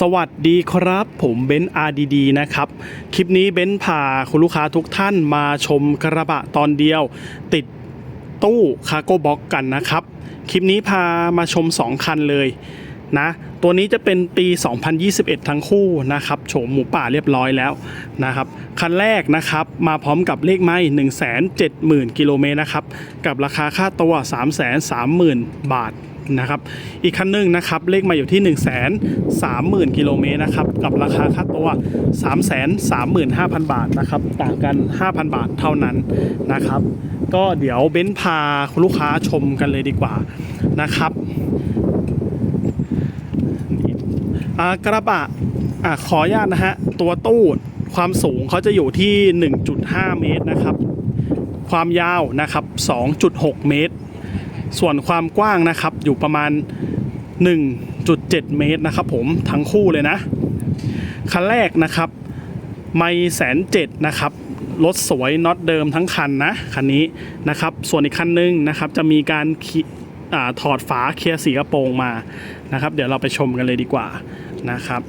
สวัสดีครับ ผมเบนซ์ RDD นะครับ คลิปนี้เบนซ์พาคุณลูกค้าทุกท่านมาชมกระบะตอนเดียว ติดตู้คาร์โก้บ็อกกันนะครับ คลิปนี้พามาชม 2 คันเลยนะตัวนี้จะเป็นปี 2021 ทั้งคู่นะครับโฉมหมูป่าเรียบร้อยแล้วนะครับคันแรกนะครับมาพร้อมกับเลขไม้170,000 กิโลเมตรนะครับกับราคาค่าตัว 330,000 บาท นะครับ อีกคันหนึ่งนะครับเลขมาอยู่ที่ 1 3 0 0 0 0กิโลเมตรนะครับ กับราคาค่าตัว 3 3 5 0 0 0 บาทนะครับ ต่างกัน 5,000 บาทเท่านั้นนะครับ ก็เดี๋ยวเบ้นพาคุณลูกค้าชมกันเลยดีกว่านะครับกระบะอะขออนุญาตนะฮะ ตัวตู้ความสูงเขาจะอยู่ที่ 1.5 เมตรนะครับ ความยาวนะครับ 2.6 เมตร ส่วนความกว้างนะครับ อยู่ประมาณ 1.7 เมตรนะครับผมทั้งคู่เลยนะ คันแรกนะครับ ไม่แสนเจ็ดนะครับรถสวยน็อตเดิมทั้งคันนะคันนี้นะครับ ส่วนอีกคันหนึงนะครับจะมีการอถอดฝาเคลียร์สีกระโปรงมานะครับ เดี๋ยวเราไปชมกันเลยดีกว่านะครับ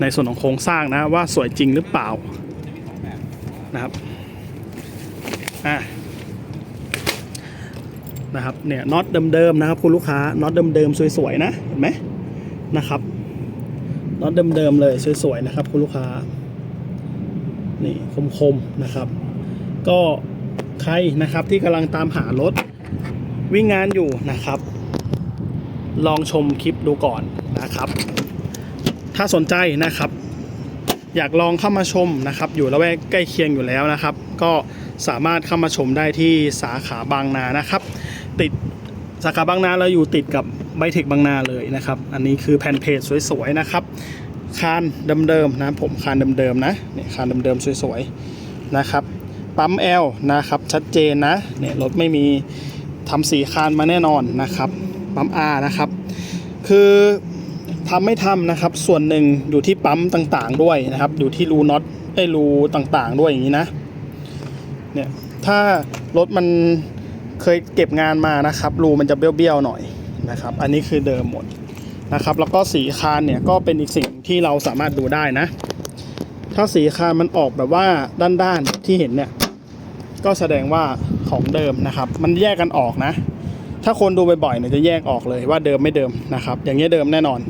ในส่วนของโครงสร้างนะว่าสวยจริงหรือเปล่านะครับอะ นะครับเนี่ยน็อตเดิมๆนะครับคุณลูกค้าน็อตเดิมๆสวยๆนะเห็นไหมนะครับน็อตเดิมๆเลยสวยๆนะครับคุณลูกค้านี่คมๆนะครับ ก็ใครนะครับที่กำลังตามหารถวิ่งงานอยู่นะครับ ลองชมคลิปดูก่อนนะครับ ถ้าสนใจนะครับ อยากลองเข้ามาชมนะครับ อยู่ละแวกใกล้เคียงอยู่แล้วนะครับ ก็สามารถเข้ามาชมได้ที่สาขาบางนานะครับ ติดสาขาบางนาเราอยู่ติดกับไบเทคบางนาเลยนะครับ อันนี้คือแผ่นเพจสวยๆนะครับ คานเดิมๆนะผมคานเดิมๆนะเนี่ยคานเดิมๆสวยๆนะครับปั๊ม L นะครับชัดเจนนะเนี่ยรถไม่มีทำสีคานมาแน่นอนนะครับปั๊ม R นะครับ คือทำไม่ทำนะครับ ส่วนหนึ่งอยู่ที่ปั๊มต่างๆด้วยนะครับ อยู่ที่รูน็อตไอ้รูต่างๆ ด้วยอย่างนี้นะเนี่ยถ้ารถมัน เคยเก็บงานมานะครับรูมันจะเบี้ยวๆหน่อยนะครับ อันนี้คือเดิมหมดนะครับ แล้วก็สีคานเนี่ยก็เป็นอีกสิ่งที่เราสามารถดูได้นะ ถ้าสีคานมันออกแบบว่าด้านๆที่เห็นเนี่ย ก็แสดงว่าของเดิมนะครับ มันแยกกันออกนะ ถ้าคนดูบ่อยๆเนี่ยจะแยกออกเลยว่าเดิมไม่เดิมนะครับ อย่างเงี้ยเดิมแน่นอน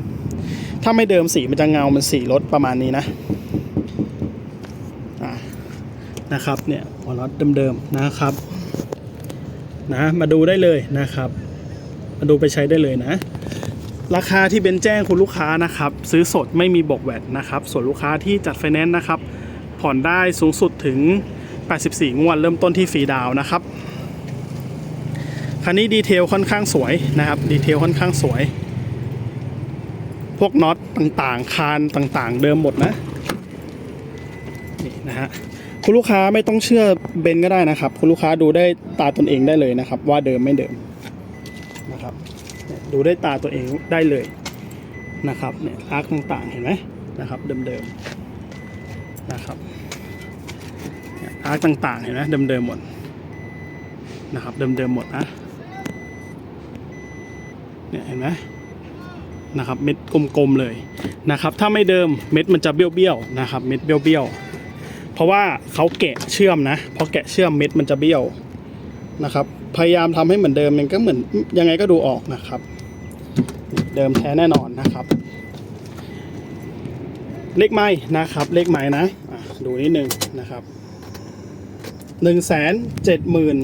ถ้าไม่เดิมสีมันจะเงามันสีรถประมาณนี้นะนะครับเนี่ยหัวน็อตเดิมๆนะครับ นะ มาดูได้เลยนะครับ มาดูไปใช้ได้เลยนะ ราคาที่เป็นแจ้งคุณลูกค้านะครับ ซื้อสดไม่มีบวกแวดนะครับ ส่วนลูกค้าที่จัดไฟแนนซ์นะครับ ผ่อนได้สูงสุดถึง 84 งวดเริ่มต้นที่ฟรีดาวน์นะครับคันนี้ดีเทลค่อนข้างสวยนะครับ ดีเทลค่อนข้างสวย พวกน็อตต่างๆ คานต่างๆ เดิมหมดนะ นี่นะฮะ คุณลูกค้าไม่ต้องเชื่อเบนก็ได้นะครับ คุณลูกค้าดูได้ตาตนเองได้เลยนะครับ ว่าเดิมไม่เดิมนะครับ ดูได้ตาตัวเองได้เลยนะครับเนี่ยอาร์คต่างๆเห็นไหมนะครับ เดิมๆนะครับเนี่ยอาร์คต่างๆเห็นไหมเดิมๆหมดนะครับเดิมๆหมดนะเนี่ยเห็นไหมนะครับเม็ดกลมๆเลยนะครับ ถ้าไม่เดิมเม็ดมันจะเบี้ยวๆนะครับ เม็ดเบี้ยวๆ เพราะว่าเขาแกะเชื่อมนะพอแกะเชื่อมเม็ดมันจะเบี้ยวนะครับ พยายามทำให้เหมือนเดิมมันก็เหมือนยังไงก็ดูออกนะครับ เดิมแท้แน่นอนนะครับ เลขไม้นะครับ เลขไม้นะดูนิดนึงนะครับหนึ่งแสนเจ็ดหมื่น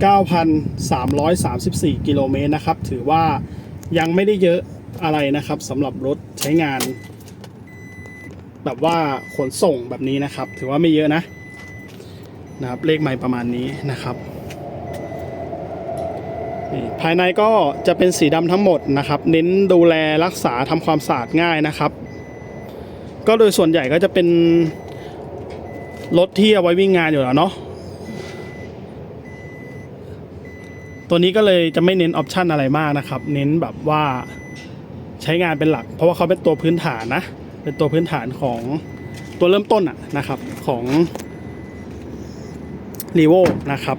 เก้าพันสามร้อยสามสิบสี่กิโลเมตรนะครับ ถือว่ายังไม่ได้เยอะอะไรนะครับสำหรับรถใช้งาน แบบว่าขนส่งแบบนี้นะครับ ถือว่าไม่เยอะนะนะครับ เลขไม้ประมาณนี้นะครับภายในก็จะเป็นสีดำทั้งหมดนะครับ เน้นดูแลรักษาทำความสะอาดง่ายนะครับ ก็โดยส่วนใหญ่ก็จะเป็นรถที่เอาไว้วิ่งงานอยู่แล้วเนาะตัวนี้ก็เลยจะไม่เน้นออปชันอะไรมากนะครับ เน้นแบบว่าใช้งานเป็นหลัก เพราะว่าเขาเป็นตัวพื้นฐานนะ เป็นตัวพื้นฐานของตัวเริ่มต้นอะนะครับของ r e v o นะครับ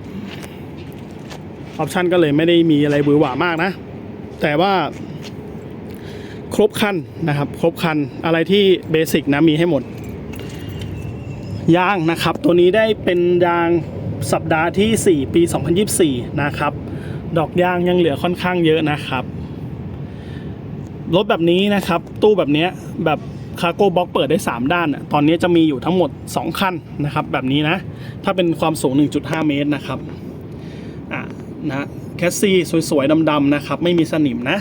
ออปชันก็เลยไม่ได้มีอะไรบือหวามากนะ แต่ว่า ครบคันนะครับ ครบคันอะไรที่เบสิกนะมีให้หมด ยางนะครับ ตัวนี้ได้เป็นยางสัปดาห์ที่ 4 ปี 2024 นะครับ ดอกยางยังเหลือค่อนข้างเยอะนะครับ รถแบบนี้นะครับ ตู้แบบเนี้ยแบบ คาร์โก้บ็อกเปิดได้ 3 ด้านอะตอนนี้จะมีอยู่ทั้งหมด 2 คันนะครับ แบบนี้นะ ถ้าเป็นความสูง 1.5 เมตรนะครับอะนะแคสซี่สวยๆดำๆนะครับ ไม่มีสนิมนะ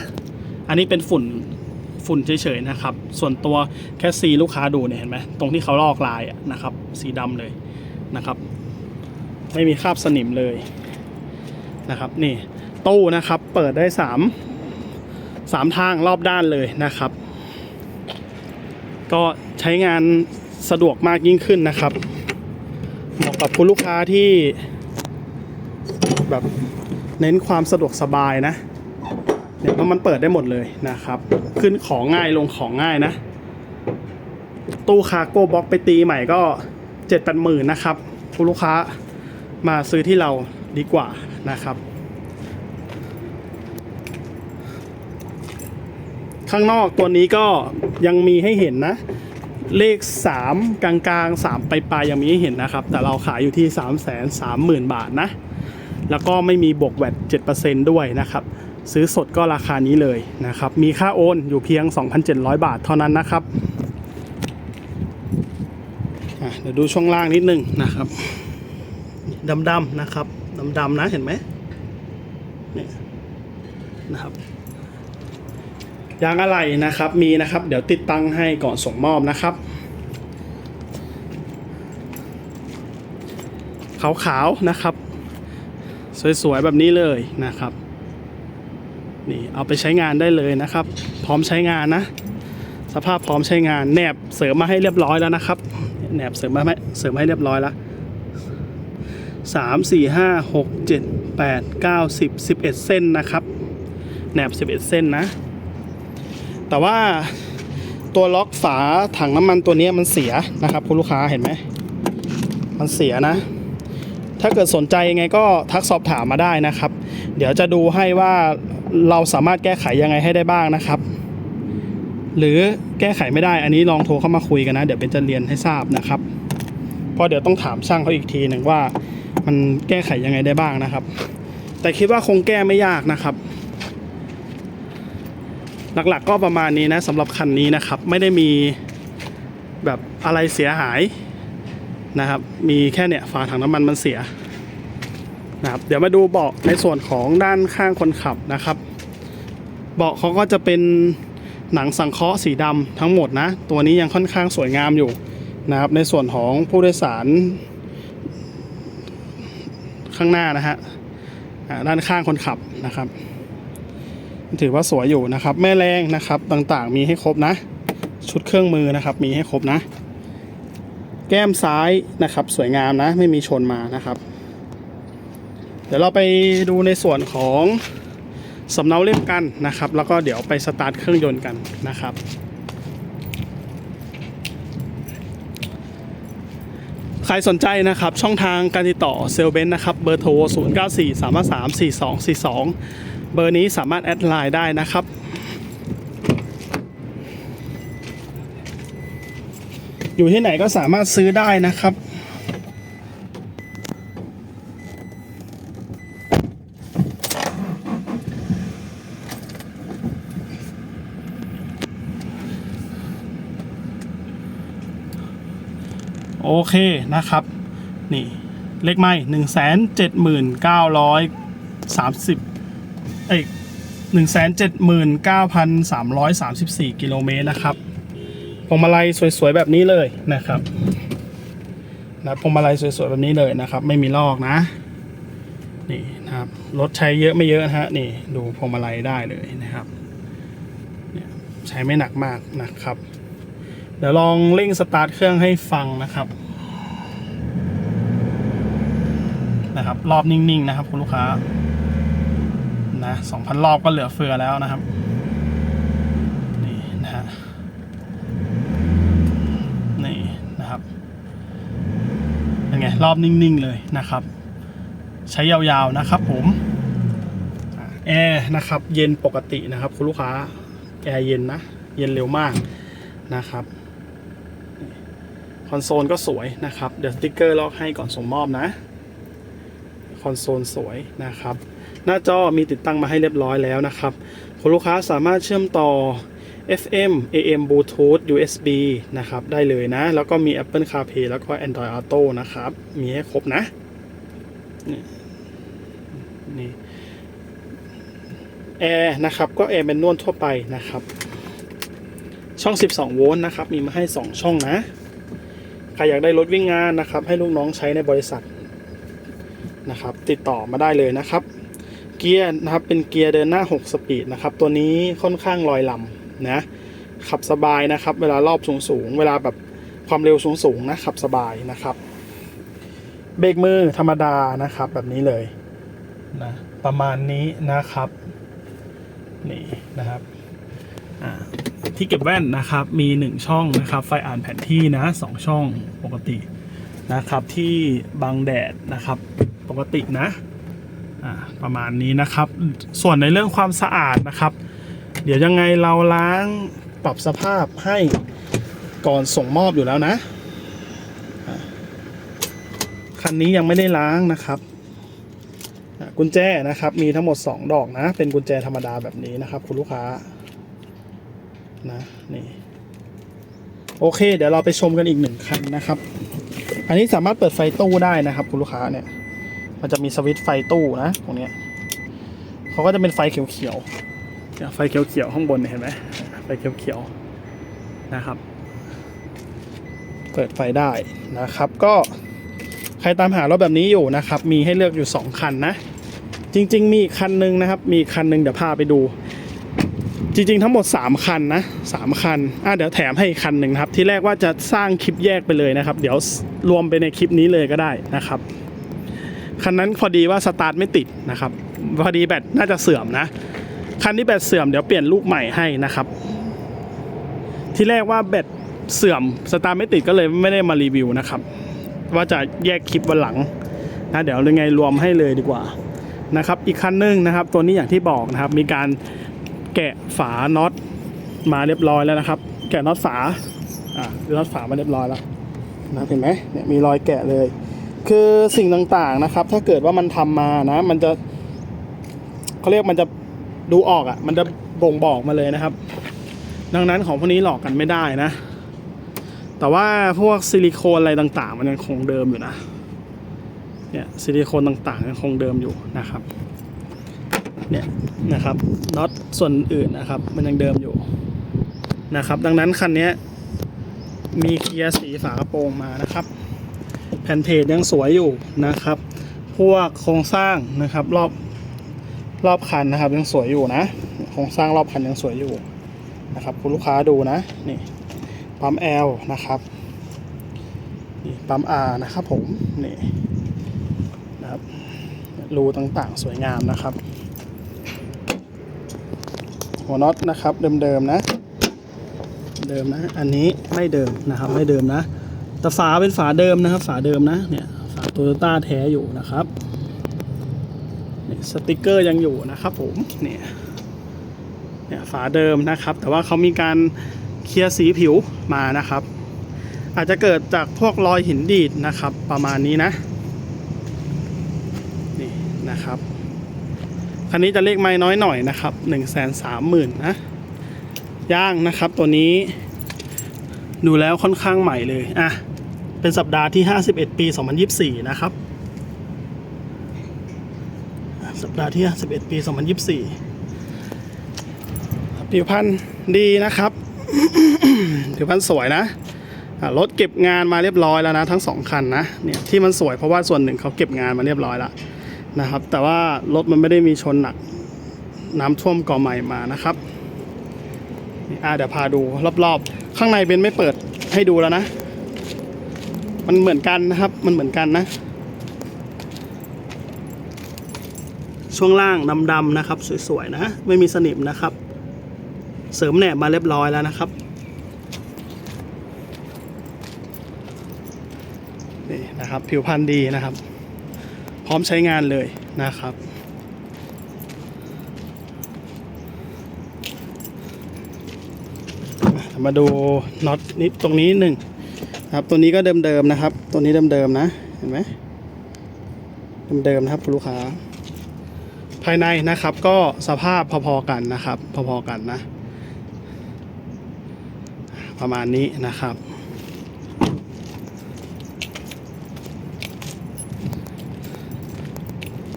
อันนี้เป็นฝุ่นฝุ่นเฉยๆนะครับ ส่วนตัวแคสซีลูกค้าดูเนี่ยเห็นไหมตรงที่เขาลอกลายนะครับ สีดำเลยนะครับ ไม่มีคราบสนิมเลยนะครับ นี่ตู้นะครับเปิดได้สามสามทางรอบด้านเลยนะครับ ก็ใช้งานสะดวกมากยิ่งขึ้นนะครับเหมาะกับคุณลูกค้าที่แบบเน้นความสะดวกสบายนะเนี่ยเพราะมันเปิดได้หมดเลยนะครับ ขึ้นของง่ายลงของง่ายนะ ตู้คาร์โก้บ็อกไปตีใหม่ก็เจ็ดแปดหมื่นนะครับ คุณลูกค้ามาซื้อที่เราดีกว่านะครับ ข้างนอกตัวนี้ก็ยังมีให้เห็นนะ เลข 3 กลางกลางๆ3ปลายๆยังมีให้เห็นนะครับ แต่เราขายอยู่ที่ 3 3 0 0 0 0 บาทนะ แล้วก็ไม่มีบวกแวด7%ด้วยนะครับซื้อสดก็ราคานี้เลยนะครับ มีค่าโอนอยู่เพียง 2,700 บาทเท่านั้นนะครับ เดี๋ยวดูช่วงล่างนิดนึงนะครับดำๆนะครับดำๆนะเห็นไหมเนี่ยนะครับ ยางอะไรนะครับมีนะครับ เดี๋ยวติดตั้งให้ก่อนส่งมอบนะครับขาวๆนะครับ สวยๆแบบนี้เลยนะครับนี่เอาไปใช้งานได้เลยนะครับ พร้อมใช้งานนะ สภาพพร้อมใช้งานแหนบเสริมมาให้เรียบร้อยแล้วนะครับแหนบเสริมมาให้เสริมให้เรียบร้อยแล้วสามสี่ห้าหกเจ็ดแปดเก้าสิบสิบเอ็ดเส้นนะครับแหนบสิบเอ็ดเส้นนะ แต่ว่าตัวล็อกฝาถังน้ำมันตัวนี้มันเสียนะครับคุณลูกค้าเห็นไหมมันเสียนะ ถ้าเกิดสนใจยังไงก็ทักสอบถามมาได้นะครับ เดี๋ยวจะดูให้ว่าเราสามารถแก้ไขยังไงให้ได้บ้างนะครับ หรือแก้ไขไม่ได้อันนี้ลองโทรเข้ามาคุยกันนะ เดี๋ยวเป็นจะเรียนให้ทราบนะครับเพราะเดี๋ยวต้องถามช่างเขาอีกทีหนึ่งว่า มันแก้ไขยังไงได้บ้างนะครับ แต่คิดว่าคงแก้ไม่ยากนะครับ หลักๆก็ประมาณนี้นะสำหรับคันนี้นะครับ ไม่ได้มีแบบอะไรเสียหายนะครับ มีแค่เนี่ยฝาถังน้ำมันมันเสียนะครับเดี๋ยวมาดูเบาะในส่วนของด้านข้างคนขับนะครับ เบาะเขาก็จะเป็นหนังสังเคราะห์สีดำทั้งหมดนะ ตัวนี้ยังค่อนข้างสวยงามอยู่นะครับ ในส่วนของผู้โดยสาร ข้างหน้านะฮะด้านข้างคนขับนะครับ ถือว่าสวยอยู่นะครับ แม่แรงนะครับต่างๆ มีให้ครบนะ ชุดเครื่องมือนะครับ มีให้ครบนะ แก้มซ้ายนะครับ สวยงามนะ ไม่มีชนมานะครับ เดี๋ยวเราไปดูในส่วนของสำเนาเล่มกันนะครับ แล้วก็เดี๋ยวไปสตาร์ทเครื่องยนต์กันนะครับใครสนใจนะครับ ช่องทางการติดต่อเซลเบนนะครับ เบอร์โทร 0 9 4 3 5 3 4 2 4 2 เบอร์นี้สามารถแอดไลน์ได้นะครับอยู่ที่ไหนก็สามารถซื้อได้นะครับ โอเคนะครับ นี่ เลขไม่หนึ่งแสนเจ็ดหมื่นเก้าร้อยสามสิบ เอ้ยหนึ่งแสนเจ็ดหมื่นเก้าพันสามร้อยสามสิบสี่กิโลเมตรนะครับพวงมาลัยสวยๆแบบนี้เลยนะครับนะพวงมาลัยสวยๆแบบนี้เลยนะครับ ไม่มีลอกนะ นี่นะครับรถใช้เยอะไม่เยอะนะฮะนี่ดูพวงมาลัยได้เลยนะครับใช้ไม่หนักมากนะครับ เดี๋ยวลองเร่งสตาร์ทเครื่องให้ฟังนะครับนะครับ รอบนิ่งๆนะครับคุณลูกค้า นะสองพันรอบก็เหลือเฟือแล้วนะครับ นี่นะฮะนี่นะครับเป็นไง รอบนิ่ง ๆ เลยนะครับ ใช้ยาวๆนะครับผมแอร์นะครับ เย็นปกตินะครับ คุณลูกค้าแอร์เย็นนะ เย็นเร็วมากนะครับคอนโซลก็สวยนะครับ เดี๋ยวสติ๊กเกอร์ลอกให้ก่อนส่งมอบนะ คอนโซลสวยนะครับ หน้าจอมีติดตั้งมาให้เรียบร้อยแล้วนะครับคุณลูกค้าสามารถเชื่อมต่อ FM AM Bluetooth USB นะครับ ได้เลยนะ แล้วก็มี Apple CarPlay แล้วก็ Android Auto นะครับ มีให้ครบนะ นี่แอร์นะครับ ก็แอร์เป็นนวลทั่วไปนะครับ ช่อง 12 โวลต์นะครับ มีมาให้ 2 ช่องนะ ใครอยากได้รถวิ่งงานนะครับ ให้ลูกน้องใช้ในบริษัทนะครับ ติดต่อมาได้เลยนะครับ เกียร์นะครับเป็นเกียร์เดินหน้า 6 สปีดนะครับ ตัวนี้ค่อนข้างลอยลำนะขับสบายนะครับ เวลารอบสูงสูงๆเวลาแบบความเร็วสูงสูงๆนะขับสบายนะครับ เบรกมือธรรมดานะครับแบบนี้เลยนะประมาณนี้นะครับนี่นะครับที่เก็บแว่นนะครับมี 1 ช่องนะครับ ไฟอ่านแผนที่นะสองช่องปกตินะครับที่บังแดดนะครับปกตินะ ประมาณนี้นะครับ ส่วนในเรื่องความสะอาดนะครับ เดี๋ยวยังไงเราล้างปรับสภาพให้ก่อนส่งมอบอยู่แล้วนะ คันนี้ยังไม่ได้ล้างนะครับ กุญแจนะครับ มีทั้งหมด 2 ดอกนะ เป็นกุญแจธรรมดาแบบนี้นะครับ คุณลูกค้านะนี่โอเค เดี๋ยวเราไปชมกันอีกหนึ่งคันนะครับ อันนี้สามารถเปิดไฟตู้ได้นะครับ คุณลูกค้าเนี่ย มันจะมีสวิตช์ไฟตู้นะตรงเนี้ยเขาก็จะเป็นไฟเขียวๆเนี่ยไฟเขียวๆข้างบนเนี่ยเห็นไหมไฟเขียวๆนะครับ เปิดไฟได้นะครับ ก็ใครตามหารถแบบนี้อยู่นะครับ มีให้เลือกอยู่ 2 คันนะ จริง ๆ มีอีกคันหนึงนะครับ มีอีกคันหนึงเดี๋ยวพาไปดู จริง ๆ ทั้งหมด 3 คันนะสามคันอะเดี๋ยวแถมให้อีกคันหนึ่งนะครับ ที่แรกว่าจะสร้างคลิปแยกไปเลยนะครับ เดี๋ยวรวมไปในคลิปนี้เลยก็ได้นะครับ คันนั้นพอดีว่าสตาร์ทไม่ติดนะครับ พอดีแบตน่าจะเสื่อมนะ คันที่แบตเสื่อมเดี๋ยวเปลี่ยนลูกใหม่ให้นะครับ ที่แรกว่าแบตเสื่อมสตาร์ทไม่ติดก็เลยไม่ได้มารีวิวนะครับ ว่าจะแยกคลิปวันหลังนะเดี๋ยวยังไงรวมให้เลยดีกว่านะครับ อีกคันหนึงนะครับ ตัวนี้อย่างที่บอกนะครับ มีการแกะฝาน็อตมาเรียบร้อยแล้วนะครับ แกะน็อตฝาอ่าน็อตฝามาเรียบร้อยแล้วนะเห็นไหมเนี่ยมีรอยแกะเลย คือสิ่งต่างๆนะครับ ถ้าเกิดว่ามันทำมานะ มันจะเขาเรียกมันจะดูออกอะ่ะ มันจะบ่งบอกมาเลยนะครับ ดังนั้นของพวกนี้หลอกกันไม่ได้นะ แต่ว่าพวกซิลิโคนอะไรต่างๆ มันยังคงเดิมอยู่นะเนี่ยซิลิโคนต่างๆยังคงเดิมอยู่นะครับเนี่ยนะครับน็อตส่วนอื่นนะครับ มันยังเดิมอยู่นะครับ ดังนั้นคันนี้มีเคลียร์สีฝากระโปรงมานะครับ แผ่นเพจยังสวยอยู่นะครับ พวกโครงสร้างนะครับรอบรอบคันนะครับ ยังสวยอยู่นะ โครงสร้างรอบคันยังสวยอยู่นะครับคุณลูกค้าดูนะนี่ปั๊ม L นะครับนี่ปั๊ม R นะครับผมนี่นะครับรูต่างๆสวยงามนะครับ หัวน็อตนะครับเดิมๆนะ เดิมนะ อันนี้ไม่เดิมนะครับไม่เดิมนะ แต่ฝาเป็นฝาเดิมนะครับ ฝาเดิมนะเนี่ยฝาโตโยต้าแท้อยู่นะครับสติกเกอร์ยังอยู่นะครับผมเนี่ยเนี่ยฝาเดิมนะครับ แต่ว่าเขามีการเคลียร์สีผิวมานะครับ อาจจะเกิดจากพวกรอยหินดีดนะครับ ประมาณนี้นะนี่นะครับคันนี้จะเลขไม้น้อยหน่อยนะครับ1นึ่งแสนสามหมื่นนะย่างนะครับตัวนี้ดูแล้วค่อนข้างใหม่เลย อะ เป็นสัปดาห์ที่ 51 ปี 2024 นะครับ สัปดาห์ที่ 51 ปี 2024 ผิวพรรณดีนะครับ ผิวพรรณสวยนะ รถเก็บงานมาเรียบร้อยแล้วนะทั้งสองคันนะ เนี่ยที่มันสวยเพราะว่าส่วนหนึ่งเขาเก็บงานมาเรียบร้อยแล้วนะครับ แต่ว่ารถมันไม่ได้มีชนหนักน้ำท่วมก่อใหม่มานะครับอ่าเดี๋ยวพาดูรอบๆ ข้างในเบนไม่เปิดให้ดูแล้วนะ มันเหมือนกันนะครับ มันเหมือนกันนะ ช่วงล่างดำๆนะครับ สวยๆนะ ไม่มีสนิมนะครับ เสริมแหนบมาเรียบร้อยแล้วนะครับนี่นะครับ ผิวพรรณดีนะครับ พร้อมใช้งานเลยนะครับมาดูน็อตนิดตรงนี้หนึ่ง ครับตัวนี้ก็เดิมๆนะครับ ตัวนี้เดิมๆนะเห็นไหมเดิมๆนะครับคุณลูกค้า ภายในนะครับก็สภาพพอๆกันนะครับ พอๆกันนะ ประมาณนี้นะครับ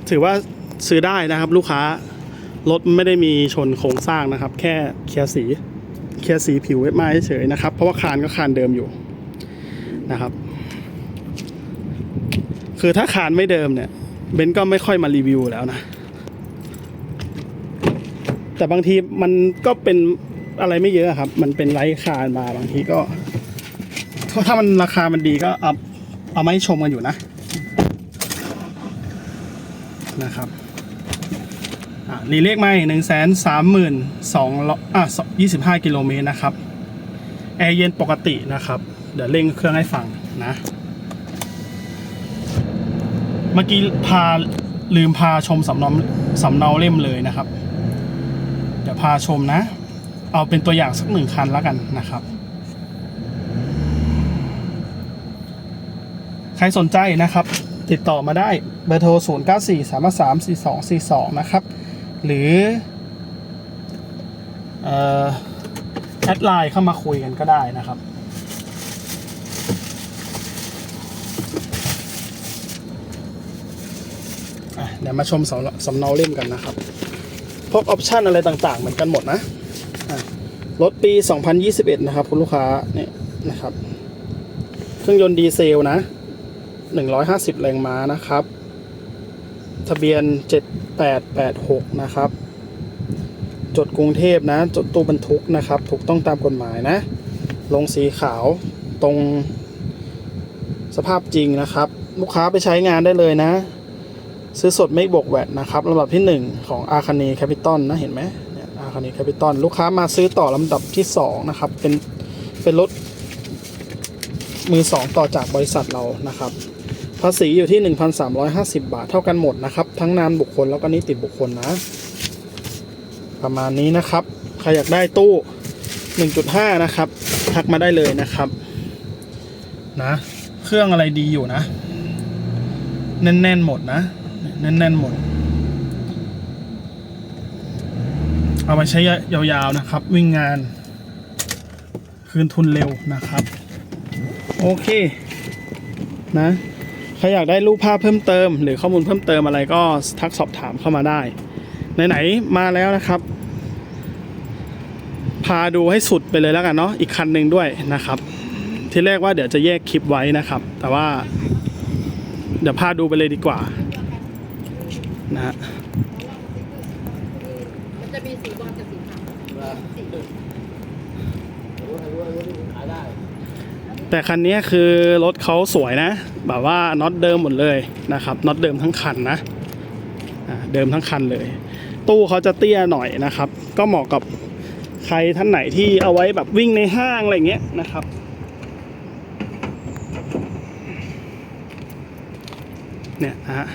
ถือว่าซื้อได้นะครับลูกค้ารถไม่ได้มีชนโครงสร้างนะครับ แค่เคลียร์สีเคลียร์สีผิวไว้มาเฉยๆนะครับ เพราะว่าคานก็คานเดิมอยู่ นะครับ คือถ้าคานไม่เดิมเนี่ย เบนก็ไม่ค่อยมารีวิวแล้วนะ แต่บางทีมันก็เป็นอะไรไม่เยอะครับ มันเป็นไร้คานมาบางทีก็ถ้ามันราคามันดีก็เอาเอามาให้ชมกันอยู่นะนะครับรีเลขไม่หนึ่งแสนสามหมื่นสองอะยี่สิบห้ากิโลเมตรนะครับ แอร์เย็นปกตินะครับ เดี๋ยวเร่งเครื่องให้ฟังนะ เมื่อกี้พาลืมพาชมสำเนาสำเนาเล่มเลยนะครับ เดี๋ยวพาชมนะ เอาเป็นตัวอย่างสักหนึ่งคันแล้วกันนะครับ ใครสนใจนะครับ ติดต่อมาได้เบอร์โทร 0 9 4 3 3 4 2 4 2 นะครับ หรือเอ่อแอดไลน์เข้ามาคุยกันก็ได้นะครับ เดี๋ยวมาชมสำสำเนาเล่มกันนะครับ พวกออปชันอะไรต่างๆ เหมือนกันหมดนะอะรถปี 2021 นะครับ คุณลูกค้าเนี่ยนะครับ เครื่องยนต์ดีเซลนะ 150 แรงม้านะครับ ทะเบียน 7886 นะครับ จดกรุงเทพนะ จดตู้บรรทุกนะครับ ถูกต้องตามกฎหมายนะ ลงสีขาวตรงสภาพจริงนะครับ ลูกค้าไปใช้งานได้เลยนะ ซื้อสดไม่บวกแวดนะครับลำดับที่ 1 ของอาคานีแคปิตอลนะเห็นไหมเนี่ยอาคานีแคปิตอลลูกค้ามาซื้อต่อลำดับที่ 2 นะครับ เป็นเป็นรถมือ 2 ต่อจากบริษัทเรานะครับ ภาษีอยู่ที่ 1,350 บาทเท่ากันหมดนะครับ ทั้งนามบุคคลแล้วก็นิติบุคคลนะ ประมาณนี้นะครับ ใครอยากได้ตู้ 1.5 นะครับ ทักมาได้เลยนะครับนะ เครื่องอะไรดีอยู่นะ แน่น ๆ หมดนะ แน่นๆหมด เอาไปใช้ยาวๆนะครับ วิ่งงาน คืนทุนเร็วนะครับ โอเค นะใครอยากได้รูปภาพเพิ่มเติม หรือข้อมูลเพิ่มเติมอะไรก็ทักสอบถามเข้ามาได้ไหนๆมาแล้วนะครับ พาดูให้สุดไปเลยแล้วกันเนาะอีกคันหนึ่งด้วยนะครับ ที่แรกว่าเดี๋ยวจะแยกคลิปไว้นะครับ แต่ว่า เดี๋ยวพาดูไปเลยดีกว่า นะฮะ มันจะมีสีบอลกับสีขาวสี แต่คันนี้คือรถเขาสวยนะ แบบว่าน็อตเดิมหมดเลยนะครับน็อตเดิมทั้งคันนะเดิมทั้งคันเลย ตู้เขาจะเตี้ยหน่อยนะครับ ก็เหมาะกับใครท่านไหนที่เอาไว้แบบวิ่งในห้างอะไรเงี้ยนะครับเนี่ยนะฮะ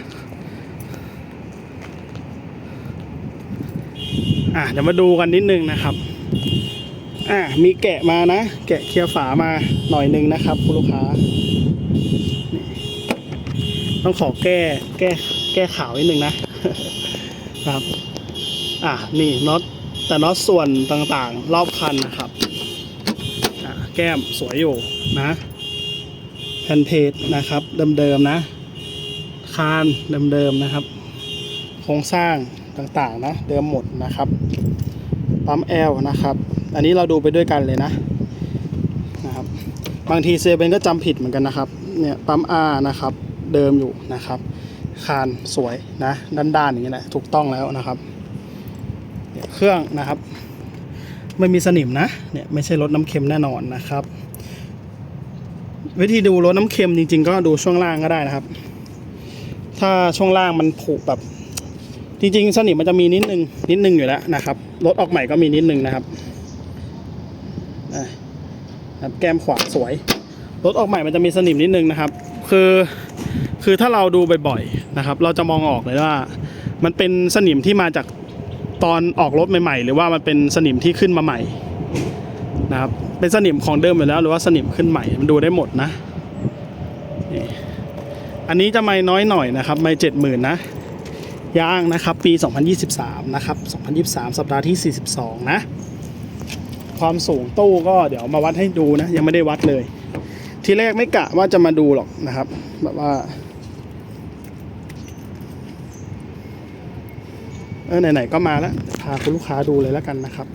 อะเดี๋ยวมาดูกันนิดนึงนะครับ อะมีแกะมานะ แกะเคลียร์ฝามาหน่อยนึงนะครับคุณลูกค้า ต้องขอแก้แก้แก้ขาวนิดนึงนะครับ อะนี่น็อตแต่น็อตส่วนต่างๆ รอบคันนะครับแก้มสวยอยู่นะแผ่นเพจนะครับเดิมๆนะ คานเดิมๆนะครับ โครงสร้างต่างๆนะ เดิมหมดนะครับ ปั๊มแอลนะครับ อันนี้เราดูไปด้วยกันเลยนะนะครับ บางทีเซเว่นก็จำผิดเหมือนกันนะครับ เนี่ยปั๊ม R นะครับเดิมอยู่นะครับ คานสวยนะด้านๆอย่างนี้แหละถูกต้องแล้วนะครับเครื่องนะครับ ไม่มีสนิมนะเนี่ยไม่ใช่รถน้ำเค็มแน่นอนนะครับ วิธีดูรถน้ำเค็มจริง ๆ ก็ดูช่วงล่างก็ได้นะครับ ถ้าช่วงล่างมันผุแบบจริงๆ สนิมมันจะมีนิดนึงนิดนึงอยู่แล้วนะครับ รถออกใหม่ก็มีนิดนึงนะครับ ครับแก้มขวาสวย รถออกใหม่มันจะมีสนิมนิดนึงนะครับ คือคือถ้าเราดูบ่อยๆนะครับ เราจะมองออกเลยว่า มันเป็นสนิมที่มาจากตอนออกรถใหม่ๆ หรือว่ามันเป็นสนิมที่ขึ้นมาใหม่นะครับเป็นสนิมของเดิมอยู่แล้วหรือว่าสนิมขึ้นใหม่มันดูได้หมดนะนี่อันนี้จะไม่น้อยหน่อยนะครับ ไม่เจ็ดหมื่นนะยางนะครับ ปี 2023 นะครับ 2023 สัปดาห์ที่ 42 นะ ความสูงตู้ก็เดี๋ยวมาวัดให้ดูนะ ยังไม่ได้วัดเลย ทีแรกไม่กะว่าจะมาดูหรอกนะครับ แบบว่าเออไหนๆก็มาแล้วพาคุณลูกค้าดูเลยแล้วกันนะครับ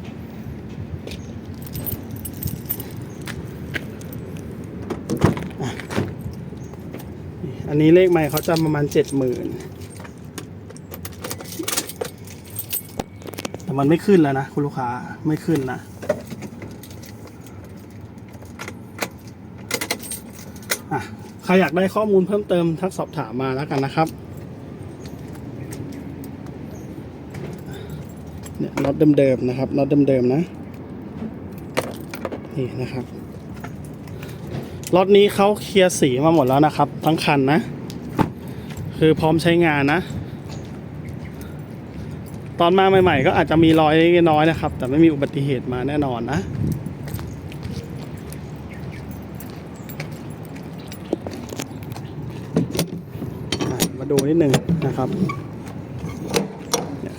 อันนี้เลขใหม่เขาจะประมาณเจ็ดหมื่นแต่มันไม่ขึ้นแล้วนะ คุณลูกค้าไม่ขึ้นนะ อะ ใครอยากได้ข้อมูลเพิ่มเติมทักสอบถามมาแล้วกันนะครับเนี่ยน็อตเดิมๆนะครับน็อตเดิมๆนะนี่นะครับรถนี้เขาเคลียร์สีมาหมดแล้วนะครับ ทั้งคันนะ คือพร้อมใช้งานนะ ตอนมาใหม่ ๆ ก็อาจจะมีรอยเล็กน้อยนะครับ แต่ไม่มีอุบัติเหตุมาแน่นอนนะ อะมา ดูนิดนึงนะครับ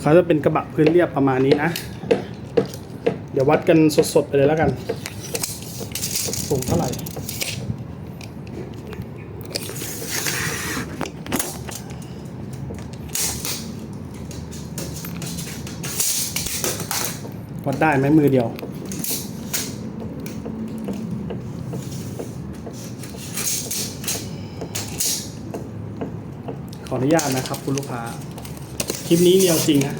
เขาจะเป็นกระบะพื้นเรียบประมาณนี้นะ เดี๋ยววัดกันสดๆไปเลยแล้วกัน สูงเท่าไหร่วัดได้ไหมมือเดียว ออนุญาตนะครับ คุณลูกค้า คลิปนี้เรียวจริงนะ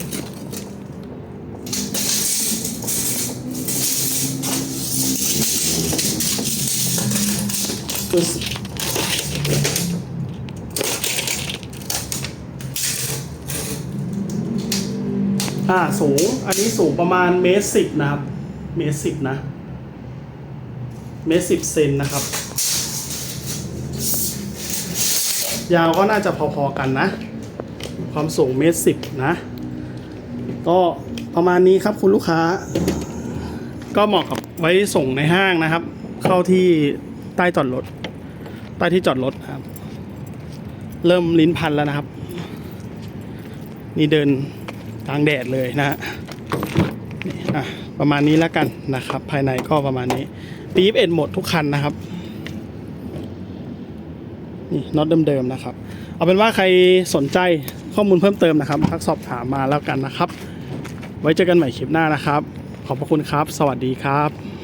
อ่าสูง อันนี้สูงประมาณเมตรสิบนะครับ เมตรสิบนะ เมตรสิบเซนนะครับ ยาวก็น่าจะพอๆกันนะ ความสูงเมตรสิบนะ ก็ประมาณนี้ครับคุณลูกค้า ก็เหมาะกับไว้ส่งในห้างนะครับ เข้าที่ใต้จอดรถ ใต้ที่จอดรถครับ เริ่มลิ้นพันแล้วนะครับ นี่เดินกลางแดดเลยนะฮะนี่อะประมาณนี้แล้วกันนะครับ ภายในก็ประมาณนี้ปี๊บเอ็ดหมดทุกคันนะครับ นี่น็อตเดิมๆนะครับ เอาเป็นว่าใครสนใจข้อมูลเพิ่มเติมนะครับทักสอบถามมาแล้วกันนะครับ ไว้เจอกันใหม่คลิปหน้านะครับ ขอบพระคุณครับ สวัสดีครับ